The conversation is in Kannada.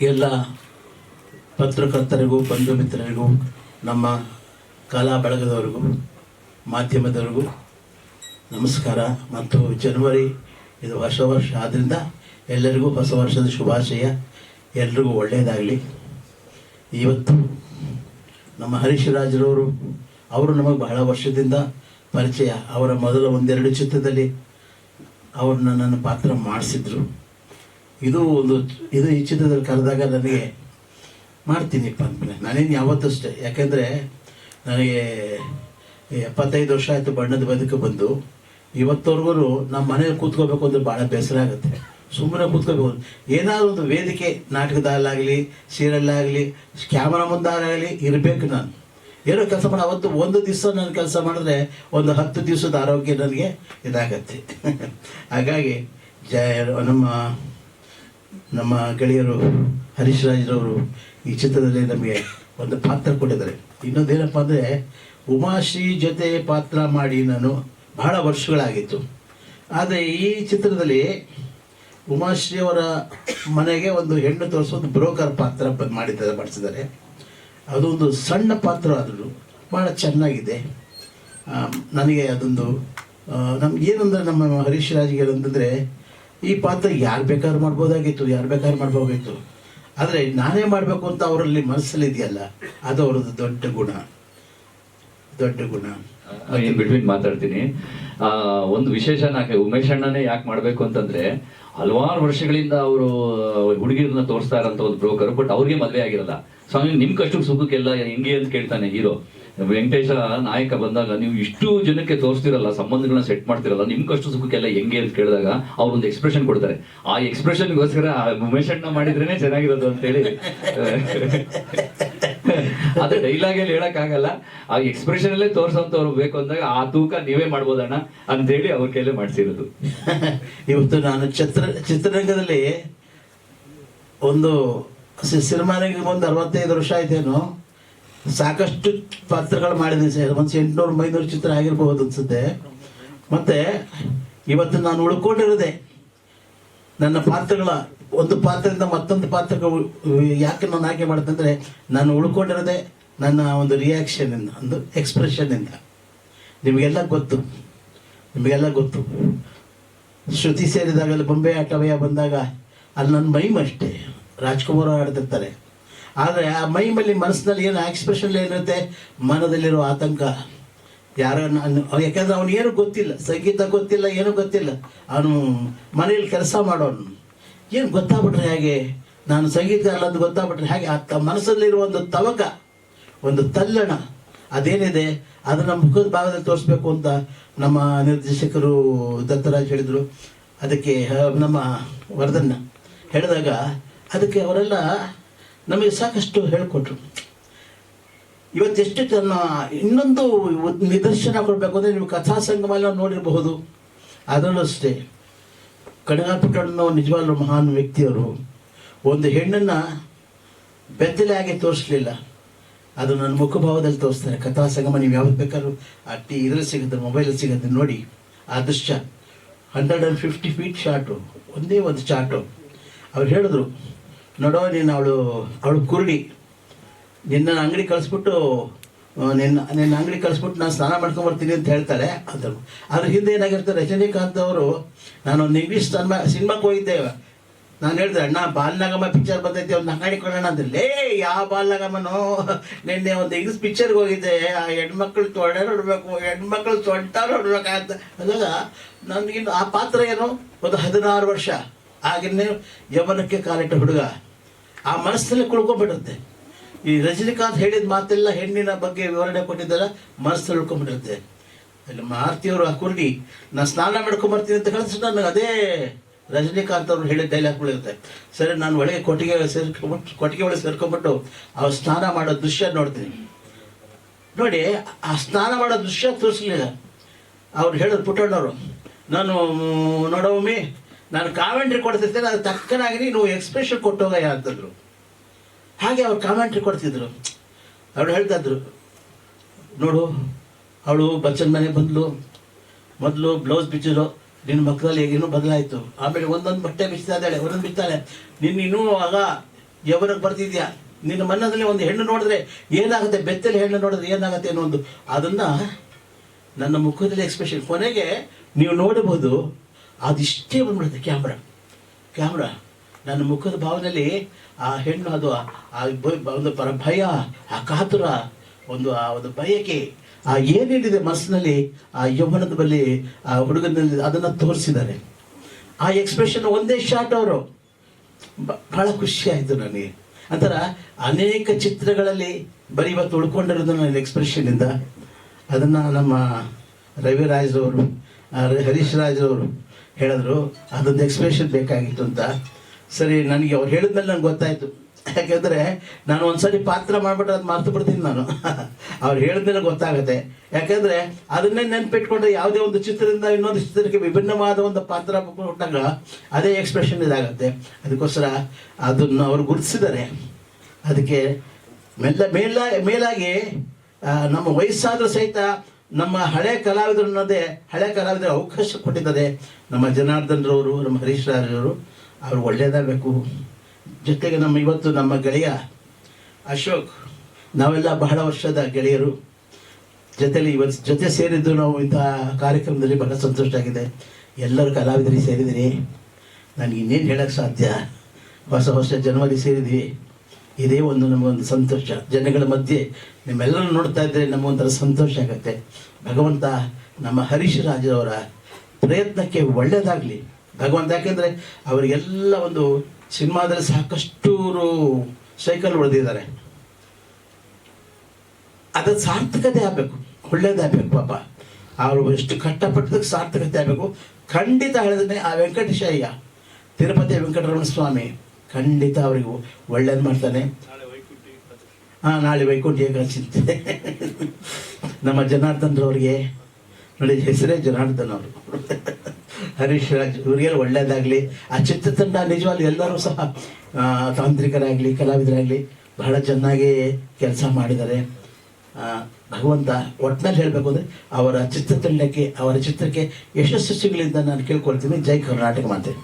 ಎಲ್ಲ ಪತ್ರಕರ್ತರಿಗೂ, ಬಂಧು ಮಿತ್ರರಿಗೂ, ನಮ್ಮ ಕಲಾ ಬಳಗದವರಿಗೂ, ಮಾಧ್ಯಮದವರಿಗೂ ನಮಸ್ಕಾರ. ಮತ್ತು ಜನವರಿ ಇದು ಹೊಸ ವರ್ಷ. ಆದ್ದರಿಂದ ಎಲ್ಲರಿಗೂ ಹೊಸ ವರ್ಷದ ಶುಭಾಶಯ. ಎಲ್ರಿಗೂ ಒಳ್ಳೆಯದಾಗಲಿ. ಇವತ್ತು ನಮ್ಮ ಹರೀಶ್ ರಾಜರವರು ಅವರು ನಮಗೆ ಬಹಳ ವರ್ಷದಿಂದ ಪರಿಚಯ. ಅವರ ಮೊದಲ ಒಂದೆರಡು ಚಿತ್ರದಲ್ಲಿ ಅವರು ನನ್ನನ್ನು ಪಾತ್ರ ಮಾಡಿಸಿದ್ರು. ಇದು ಒಂದು ಇದು ಈ ಚಿತ್ರದಲ್ಲಿ ಕರೆದಾಗ ನನಗೆ ಮಾಡ್ತೀನಿಪ್ಪ ಅಂದ್ಮೇಲೆ ನಾನೇನು ಯಾವತ್ತಷ್ಟೇ, ಯಾಕೆಂದರೆ ನನಗೆ ಎಪ್ಪತ್ತೈದು ವರ್ಷ ಆಯಿತು ಬಣ್ಣದ ಬದುಕು ಬಂದು, ಇವತ್ತವರೆಗೂ ನಮ್ಮ ಮನೇಲಿ ಕೂತ್ಕೋಬೇಕು ಅಂದರೆ ಭಾಳ ಬೇಸರ ಆಗುತ್ತೆ. ಸುಮ್ಮನೆ ಕೂತ್ಕೋಬೇಕು. ಏನಾದರೂ ಒಂದು ವೇದಿಕೆ, ನಾಟಕದಲ್ಲಾಗಲಿ, ಸೀರಿಯಲ್ಲಾಗಲಿ, ಕ್ಯಾಮ್ರಾ ಮುಂದಾಗಲಿ ಇರಬೇಕು ನಾನು. ಏನೋ ಕೆಲಸ ಮಾಡಿ, ಅವತ್ತು ಒಂದು ದಿವಸ ನಾನು ಕೆಲಸ ಮಾಡಿದ್ರೆ ಒಂದು ಹತ್ತು ದಿವಸದ ಆರೋಗ್ಯ ನನಗೆ ಇದಾಗತ್ತೆ. ಹಾಗಾಗಿ, ಜಯ ನಮ್ಮ ನಮ್ಮ ಗೆಳೆಯರು ಹರೀಶ್ ರಾಜ್ರವರು ಈ ಚಿತ್ರದಲ್ಲಿ ನಮಗೆ ಒಂದು ಪಾತ್ರ ಕೊಟ್ಟಿದ್ದಾರೆ. ಇನ್ನೊಂದೇನಪ್ಪ ಅಂದರೆ, ಉಮಾಶ್ರೀ ಜೊತೆ ಪಾತ್ರ ಮಾಡಿ ನಾನು ಬಹಳ ವರ್ಷಗಳಾಗಿತ್ತು. ಆದರೆ ಈ ಚಿತ್ರದಲ್ಲಿ ಉಮಾಶ್ರೀ ಅವರ ಮನೆಗೆ ಒಂದು ಹೆಣ್ಣು ತೋರಿಸೋ ಒಂದು ಬ್ರೋಕರ್ ಪಾತ್ರ ಮಾಡಿದ್ದಾರೆ, ಮಾಡಿಸಿದ್ದಾರೆ. ಅದೊಂದು ಸಣ್ಣ ಪಾತ್ರ ಆದರೂ ಭಾಳ ಚೆನ್ನಾಗಿದೆ. ನನಗೆ ಅದೊಂದು ನಮ್ಗೆ ಏನಂದ್ರೆ ನಮ್ಮ ಹರೀಶ್ ರಾಜ್ಗೆ ಏನಂತಂದರೆ ಈ ಪಾತ್ರ ಯಾರು ಬೇಕಾದ್ರೂ ಮಾಡ್ಬೋದಾಗಿತ್ತು ಯಾರು ಬೇಕಾದ್ರೂ ಮಾಡ್ಬೋದಾಗಿತ್ತು. ಆದರೆ ನಾನೇ ಮಾಡಬೇಕು ಅಂತ ಅವರಲ್ಲಿ ಮನಸ್ಸಲ್ಲಿ ಇದೆಯಲ್ಲ ಅದು ಅವರದ್ದು ದೊಡ್ಡ ಗುಣ. ದೊಡ್ಡ ಗುಣ. ಬಿಟ್ವೀನ್ ಮಾತಾಡ್ತೀನಿ. ಆ ಒಂದು ವಿಶೇಷ ನಾಕೆ ಉಮೇಶ್ ಅಣ್ಣನೇ ಯಾಕೆ ಮಾಡ್ಬೇಕು ಅಂತಂದ್ರೆ ಹಲವಾರು ವರ್ಷಗಳಿಂದ ಅವರು ಹುಡುಗಿರನ್ನ ತೋರಿಸ್ತಾ ಇರೋಂಥ ಒಂದು ಬ್ರೋಕರ್ ಬಟ್ ಅವ್ರಿಗೆ ಮದ್ವೆ ಆಗಿರಲ್ಲ. ಸ್ವಾಮಿ ನಿಮ್ ಕಷ್ಟ ಸುಖಕ್ಕೆಲ್ಲ ಹೆಂಗೆ ಅಂತ ಕೇಳ್ತಾನೆ ಹೀರೋ. ವೆಂಕಟೇಶ ನಾಯಕ ಬಂದಾಗ ನೀವು ಇಷ್ಟು ಜನಕ್ಕೆ ತೋರಿಸ್ತಿರಲ್ಲ, ಸಂಬಂಧಗಳನ್ನ ಸೆಟ್ ಮಾಡ್ತಿರಲ್ಲ ನಿಮ್ ಕಷ್ಟ ಸುಖಕ್ಕೆಲ್ಲ ಹೆಂಗೆ ಅಂತ ಕೇಳಿದಾಗ ಅವ್ರೊಂದು ಎಕ್ಸ್ಪ್ರೆಷನ್ ಕೊಡ್ತಾರೆ. ಆ ಎಕ್ಸ್ಪ್ರೆಷನ್ಗೋಸ್ಕರ ಉಮೇಶ್ ಅಣ್ಣ ಮಾಡಿದ್ರೇನೆ ಚೆನ್ನಾಗಿರೋದು ಅಂತೇಳಿ. ಅದೇ ಡೈಲಾಗ್ ಅಲ್ಲಿ ಹೇಳಕ್ ಆಗಲ್ಲ ಆ ಎಕ್ಸ್ಪ್ರೆಷನ್ ಅಲ್ಲೇ ತೋರ್ಸೋಂತವ್ರು ಬೇಕು ಅಂದಾಗ ಆ ತೂಕ ನೀವೇ ಮಾಡ್ಬೋದಣ್ಣ ಅಂತೇಳಿ ಅವ್ರ ಕೈಲೇ ಮಾಡ್ಸಿರೋದು. ಇವತ್ತು ನಾನು ಚಿತ್ರ, ಚಿತ್ರರಂಗದಲ್ಲಿ ಒಂದು ಸಿನಿಮಾ ಸಿನಿಮಾನಿಗೆ ಒಂದು ಅರವತ್ತೈದು ವರ್ಷ ಆಯ್ತೇನೋ ಸಾಕಷ್ಟು ಪಾತ್ರಗಳು ಮಾಡಿದೆ ಸರ್. ಒಂದು ಎಂಟುನೂರು ಮೈನೂರು ಚಿತ್ರ ಆಗಿರ್ಬೋದು ಅನ್ಸುತ್ತೆ. ಮತ್ತೆ ಇವತ್ತು ನಾನು ಉಳ್ಕೊಂಡಿರೋದೆ ನನ್ನ ಪಾತ್ರಗಳ, ಒಂದು ಪಾತ್ರದಿಂದ ಮತ್ತೊಂದು ಪಾತ್ರಕ್ಕೆ ಯಾಕೆ ನಾನು ಆಯ್ಕೆ ಮಾಡುತ್ತಂದ್ರೆ ನಾನು ಉಳ್ಕೊಂಡಿರೋದೆ ನನ್ನ ಒಂದು ರಿಯಾಕ್ಷನಿಂದ ಒಂದು ಎಕ್ಸ್ಪ್ರೆಷನ್ನಿಂದ ನಿಮಗೆಲ್ಲ ಗೊತ್ತು. ನಿಮಗೆಲ್ಲ ಗೊತ್ತು. ಶ್ರುತಿ ಸೇರಿದಾಗಲ್ಲಿ ಬೊಂಬೆ ಆಟವಯ್ಯ ಬಂದಾಗ ಅಲ್ಲಿ ನನ್ನ ಮೈಮ್ ಅಷ್ಟೇ ರಾಜ್ಕುಮಾರ್ ಆಡ್ತಿರ್ತಾರೆ. ಆದರೆ ಆ ಮೈಮಲ್ಲಿ ಮನಸ್ಸಿನಲ್ಲಿ ಏನು ಎಕ್ಸ್ಪ್ರೆಷನ್ ಏನಿರುತ್ತೆ ಮನದಲ್ಲಿರೋ ಆತಂಕ. ಯಾರೋ ನಾನು ಯಾಕಂದ್ರೆ ಅವನಿಗೇನು ಗೊತ್ತಿಲ್ಲ. ಸಂಗೀತ ಗೊತ್ತಿಲ್ಲ, ಏನೂ ಗೊತ್ತಿಲ್ಲ. ಅವನು ಮನೆಯಲ್ಲಿ ಕೆಲಸ ಮಾಡೋನು. ಏನು ಗೊತ್ತಾಗ್ಬಿಟ್ರೆ ಹೇಗೆ? ನಾನು ಸಂಗೀತಗಾರ ಅಂತ ಗೊತ್ತಾಗ್ಬಿಟ್ರೆ ಹೇಗೆ? ಆ ಮನಸ್ಸಲ್ಲಿರುವ ಒಂದು ತವಕ, ಒಂದು ತಲ್ಲಣ, ಅದೇನಿದೆ? ಅದನ್ನು ಮುಖದ ಭಾಗದಲ್ಲಿ ತೋರಿಸ್ಬೇಕು ಅಂತ ನಮ್ಮ ನಿರ್ದೇಶಕರು ದತ್ತರಾಜ್ ಹೇಳಿದರು. ಅದಕ್ಕೆ ನಮ್ಮ ವರದನ್ನ ಹೇಳಿದಾಗ ಅದಕ್ಕೆ ಅವರೆಲ್ಲ ನಮಗೆ ಸಾಕಷ್ಟು ಹೇಳಿಕೊಟ್ರು. ಇವತ್ತೆಷ್ಟು ತನ್ನ ಇನ್ನೊಂದು ನಿದರ್ಶನ ಕೊಡಬೇಕು ಅಂದರೆ ನೀವು ಕಥಾ ನೋಡಿರಬಹುದು. ಅದರಲ್ಲೂ ಅಷ್ಟೇ ಕಡಗಾಪುಟ್ಟಣ್ಣನ ನಿಜವಾಗ್ಲೂ ಮಹಾನ್ ವ್ಯಕ್ತಿಯವರು, ಒಂದು ಹೆಣ್ಣನ್ನು ಬೆತ್ತಲೆ ಆಗಿ ತೋರಿಸ್ಲಿಲ್ಲ. ಅದು ನನ್ನ ಮುಖಭಾವದಲ್ಲಿ ತೋರಿಸ್ತಾರೆ. ಕಥಾ ಸಂಗಮ ನೀವು ಯಾವ್ದು ಬೇಕಾದ್ರೂ ಆ ಟಿ ಇದ್ರಲ್ಲಿ ಸಿಗುತ್ತೆ, ಮೊಬೈಲಲ್ಲಿ ಸಿಗುತ್ತೆ, ನೋಡಿ. ಆ ದೃಶ್ಯ hundred and fifty feet shot ಒಂದೇ ಒಂದು ಶಾರ್ಟು ಅವ್ರು ಹೇಳಿದ್ರು ನೋಡೋ ನೀನು ಅವಳು ಅವಳು ಕುರುಡಿ. ನಿನ್ನ ಅಂಗಡಿ ಕಳಿಸ್ಬಿಟ್ಟು ನಿನ್ನ ನಿನ್ನ ಅಂಗಡಿ ಕಳಿಸ್ಬಿಟ್ಟು ನಾನು ಸ್ನಾನ ಮಾಡ್ಕೊಂಡು ಬರ್ತೀನಿ ಅಂತ ಹೇಳ್ತಾಳೆ ಅಂದರು ಅದ್ರ ಹಿಂದೆ ಏನಾಗಿರುತ್ತೆ, ರಜನಿಕಾಂತ್ ಅವರು, ನಾನು ಸಿನಿಮಾ ಸಿನಿಮಾಕ್ಕೆ ಹೋಗಿದ್ದೆ. ನಾನು ಹೇಳಿದೆ, ಅಣ್ಣ ಬಾಲ್ನಾಗಮ್ಮ ಪಿಕ್ಚರ್ ಬಂದೈತೆ ಒಂದು ಅಂಗಡಿ ಕೊಡೋಣ ಅಂದ್ರೆ ಲೇ ಯಾವ ಬಾಲ್ನಾಗಮ್ಮನೋ ನಿನ್ನೆ ಒಂದು ಇಂಗ್ಲೀಷ್ ಪಿಕ್ಚರ್ಗೆ ಹೋಗಿದ್ದೆ. ಆ ಹೆಣ್ಮಕ್ಳು ತೊಡೆ ನೋಡ್ಬೇಕು ಹೆಣ್ಮಕ್ಳು ಸೊಂಟ ನೋಡ್ಬೇಕಂತ ಅದಾಗ ನನಗಿನ್ನು ಆ ಪಾತ್ರ ಏನು? ಒಂದು ಹದಿನಾರು ವರ್ಷ. ಆಗಿನ್ನೇ ಯವನಕ್ಕೆ ಕಾಲಿಟ್ಟ ಹುಡುಗ. ಆ ಮನಸ್ಸಲ್ಲಿ ಕುಳ್ಕೊಂಡ್ಬಿಡುತ್ತೆ. ಈ ರಜನಿಕಾಂತ್ ಹೇಳಿದ ಮಾತೆಲ್ಲ ಹೆಣ್ಣಿನ ಬಗ್ಗೆ ವಿವರಣೆ ಕೊಟ್ಟಿದ್ದಲ್ಲ ಮನಸ್ಸಲ್ಲಿ ಉಳ್ಕೊಂಡ್ಬಿಟ್ಟಿರುತ್ತೆ ಅಲ್ಲಿ ಮಾರುತಿಯವರು ಆ ಕುರುಡಿ, ನಾನು ಸ್ನಾನ ಮಾಡ್ಕೊಂಬರ್ತೀನಿ ಅಂತ ಹೇಳಿದ್ರೆ ನನಗೆ ಅದೇ ರಜನಿಕಾಂತ್ ಅವರು ಹೇಳಿದ ಡೈಲಾಗ್ಗಳಿರುತ್ತೆ. ಸರಿ, ನಾನು ಒಳಗೆ ಕೊಟ್ಟಿಗೆ ಸೇರ್ಕೊಂಬಿಟ್ಟು ಕೊಟ್ಟಿಗೆ ಒಳಗೆ ಸೇರ್ಕೊಂಡ್ಬಿಟ್ಟು ಅವ್ರು ಸ್ನಾನ ಮಾಡೋ ದೃಶ್ಯ ನೋಡ್ತೀನಿ. ನೋಡಿ, ಆ ಸ್ನಾನ ಮಾಡೋ ದೃಶ್ಯ ತೋರಿಸ್ಲಿಲ್ಲ. ಅವ್ರು ಹೇಳಿದ್ರು ಪುಟ್ಟಣ್ಣವರು, ನಾನು ನೋಡೋಮ್ಮಿ ನಾನು ಕಾಮೆಂಟ್ರಿ ಕೊಡ್ತಿರ್ತೇನೆ ಅದು ತಕ್ಕನಾಗಿ ನೀನು ಎಕ್ಸ್ಪ್ರೆಷನ್ ಕೊಟ್ಟೋಗ ಅಂತಂದ್ರು. ಹಾಗೆ ಅವ್ರು ಕಾಮೆಂಟ್ರಿ ಕೊಡ್ತಿದ್ರು. ಅವಳು ಹೇಳ್ತಾ ಇದ್ರು, ನೋಡು, ಅವಳು ಬಚ್ಚನ್ ಮನೆ ಬಂದ್ಲು ಮೊದಲು ಬ್ಲೌಸ್ ಬಿಚ್ಚಿದ್ರು, ನಿನ್ನ ಮಕ್ಕಳಲ್ಲಿ ಏನೋ ಬದಲಾಯಿತು. ಆಮೇಲೆ ಒಂದೊಂದು ಬಟ್ಟೆ ಬಿಚ್ತಾ ಒಂದೊಂದು ಬಿಚ್ತಾಳೆ. ನಿನ್ನ ಇನ್ನೂ ಆಗ ಯವರಕ್ಕೆ ಬರ್ತಿದ್ಯಾ? ನಿನ್ನ ಮನದಲ್ಲಿ ಒಂದು ಹೆಣ್ಣು ನೋಡಿದ್ರೆ ಏನಾಗುತ್ತೆ? ಬೆತ್ತಲೆ ಹೆಣ್ಣು ನೋಡಿದ್ರೆ ಏನಾಗುತ್ತೆ ಅನ್ನೋ ಒಂದು. ಅದನ್ನು ನನ್ನ ಮುಖದಲ್ಲಿ ಎಕ್ಸ್ಪ್ರೆಷನ್ ಕೊನೆಗೆ ನೀವು ನೋಡಬಹುದು ಅದಿಷ್ಟೇ ಬಂದ್ಬಿಡುತ್ತೆ ಕ್ಯಾಮ್ರಾ. ಕ್ಯಾಮ್ರಾ, ನನ್ನ ಮುಖದ ಭಾವನೆಯಲ್ಲಿ ಆ ಹೆಣ್ಣು, ಅದು ಆ- ಒಂದು ಪರ ಭಯ, ಆ ಕಾತುರ, ಒಂದು ಆ, ಒಂದು ಬಯಕೆ, ಆ ಏನೇನಿದೆ ಮನಸ್ಸಿನಲ್ಲಿ, ಆ ಯೌವನದ ಬಳಿ ಆ ಹುಡುಗನಲ್ಲಿ ಅದನ್ನು ತೋರಿಸಿದ್ದಾರೆ. ಆ ಎಕ್ಸ್ಪ್ರೆಷನ್ ಒಂದೇ ಶಾಟ್ ಅವರು. ಬಹಳ ಖುಷಿ ಆಯಿತು ನನಗೆ. ಅಂತರ, ಅನೇಕ ಚಿತ್ರಗಳಲ್ಲಿ ಬರೀ ಇವತ್ತು ಉಳ್ಕೊಂಡಿರೋದು ನನ್ನ ಎಕ್ಸ್ಪ್ರೆಷನಿಂದ ಅದನ್ನು ನಮ್ಮ ರವಿರಾಜ್ ಅವರು ಹರೀಶ್ ಹರೀಶ್ ರಾಜ್ರವರು ಹೇಳಿದ್ರು, ಅದೊಂದು ಎಕ್ಸ್ಪ್ರೆಷನ್ ಬೇಕಾಗಿತ್ತು ಅಂತ. ಸರಿ, ನನಗೆ ಅವ್ರು ಹೇಳಿದ್ಮೇಲೆ ನಂಗೆ ಗೊತ್ತಾಯಿತು. ಯಾಕೆಂದರೆ ನಾನು ಒಂದ್ಸರಿ ಪಾತ್ರ ಮಾಡ್ಬಿಟ್ರೆ ಅದು ಮರ್ತು ಬಿಡ್ತೀನಿ ನಾನು. ಅವ್ರು ಹೇಳಿದ್ಮೇಲೆ ಗೊತ್ತಾಗುತ್ತೆ. ಯಾಕೆಂದರೆ ಅದನ್ನೇ ನೆನ್ಪಿಟ್ಕೊಂಡ್ರೆ ಯಾವುದೇ ಒಂದು ಚಿತ್ರದಿಂದ ಇನ್ನೊಂದು ಚಿತ್ರಕ್ಕೆ ವಿಭಿನ್ನವಾದ ಒಂದು ಪಾತ್ರ ಕೊಟ್ಟಾಗ ಅದೇ ಎಕ್ಸ್ಪ್ರೆಷನ್ ಇದಾಗುತ್ತೆ. ಅದಕ್ಕೋಸ್ಕರ ಅದನ್ನು ಅವರು ಗುರುತಿಸಿದ್ದಾರೆ. ಅದಕ್ಕೆ ಮೆಲ್ಲ ಮೇಲ ಮೇಲಾಗಿ ನಮ್ಮ ವಯಸ್ಸಾದರೂ ಸಹಿತ ನಮ್ಮ ಹಳೆ ಕಲಾವಿದರು ಅನ್ನೋದೇ, ಹಳೆ ಕಲಾವಿದರ ಅವಕಾಶ ಕೊಟ್ಟಿದ್ದಾರೆ ನಮ್ಮ ಜನಾರ್ದನ್ರವರು, ನಮ್ಮ ಹರೀಶ್ ರಾಜರವರು ಅವರು ಒಳ್ಳೆಯದಾಗಬೇಕು ಜೊತೆಗೆ ನಮ್ಮ ಇವತ್ತು ನಮ್ಮ ಗೆಳೆಯ ಅಶೋಕ್, ನಾವೆಲ್ಲ ಬಹಳ ವರ್ಷದ ಗೆಳೆಯರು. ಜೊತೆಲಿ ಇವತ್ತು ಜೊತೆ ಸೇರಿದ್ದು ನಾವು ಇಂಥ ಕಾರ್ಯಕ್ರಮದಲ್ಲಿ ಬಹಳ ಸಂತೋಷ ಆಗಿದೆ. ಎಲ್ಲರೂ ಕಲಾವಿದರಿಗೆ ಸೇರಿದಿರಿ. ನನಗೆ ಇನ್ನೇನು ಹೇಳಕ್ಕೆ ಸಾಧ್ಯ? ಹೊಸ ಹೊಸ ಜನ್ಮದಲ್ಲಿ ಸೇರಿದ್ವಿ. ಇದೇ ಒಂದು ನಮಗೊಂದು ಸಂತೋಷ. ಜನಗಳ ಮಧ್ಯೆ ನಿಮ್ಮೆಲ್ಲರೂ ನೋಡ್ತಾ ಇದ್ದರೆ ನಮಗೊಂಥರ ಸಂತೋಷ ಆಗುತ್ತೆ. ಭಗವಂತ ನಮ್ಮ ಹರೀಶ್ ರಾಜರವರ ಪ್ರಯತ್ನಕ್ಕೆ ಒಳ್ಳೆಯದಾಗಲಿ ಭಗವಂತ ಯಾಕೆಂದರೆ ಅವರಿಗೆಲ್ಲ ಒಂದು ಸಿನಿಮಾದಲ್ಲಿ ಸಾಕಷ್ಟು ಸೈಕಲ್ ಹೊಡೆದಿದ್ದಾರೆ. ಅದು ಸಾರ್ಥಕತೆ ಆಗಬೇಕು. ಒಳ್ಳೇದಾಗಬೇಕು ಪಾಪ. ಅವರು ಎಷ್ಟು ಕಷ್ಟಪಟ್ಟದಕ್ಕೆ ಸಾರ್ಥಕತೆ ಆಗಬೇಕು. ಖಂಡಿತ ಹೇಳಿದ್ರೆ ಆ ವೆಂಕಟೇಶಯ್ಯ, ತಿರುಪತಿ ವೆಂಕಟರಮಣ ಸ್ವಾಮಿ ಖಂಡಿತ ಅವರಿಗೆ ಒಳ್ಳೇದು ಮಾಡ್ತಾನೆ. ಹಾಂ, ನಾಳೆ ವೈಕುಂಠ ಏಕಾಚಿಂತೆ ನಮ್ಮ ಜನಾರ್ದನ್ರವ್ರಿಗೆ ನೋಡಿ, ಹೆಸರೇ ಜನಾರ್ದನ್ ಅವರು. ಹರೀಶ್ ರಾಜ್ ಇವರಿಗೆಲ್ಲ ಒಳ್ಳೇದಾಗಲಿ. ಆ ಚಿತ್ರತಂಡ ನಿಜವಾಗ್ಲೂ ಎಲ್ಲರೂ ಸಹ ತಾಂತ್ರಿಕರಾಗಲಿ, ಕಲಾವಿದರಾಗಲಿ ಬಹಳ ಚೆನ್ನಾಗಿ ಕೆಲಸ ಮಾಡಿದ್ದಾರೆ. ಭಗವಂತ ಒಟ್ಟಿನಲ್ಲಿ ಹೇಳಬೇಕು ಅಂದರೆ ಅವರ ಚಿತ್ರತಂಡಕ್ಕೆ, ಅವರ ಚಿತ್ರಕ್ಕೆ ಯಶಸ್ಸು ಸಿಗಲಿ ನಾನು ಕೇಳ್ಕೊಳ್ತೀನಿ. ಜೈ ಕರ್ನಾಟಕ ಮಾತೆ.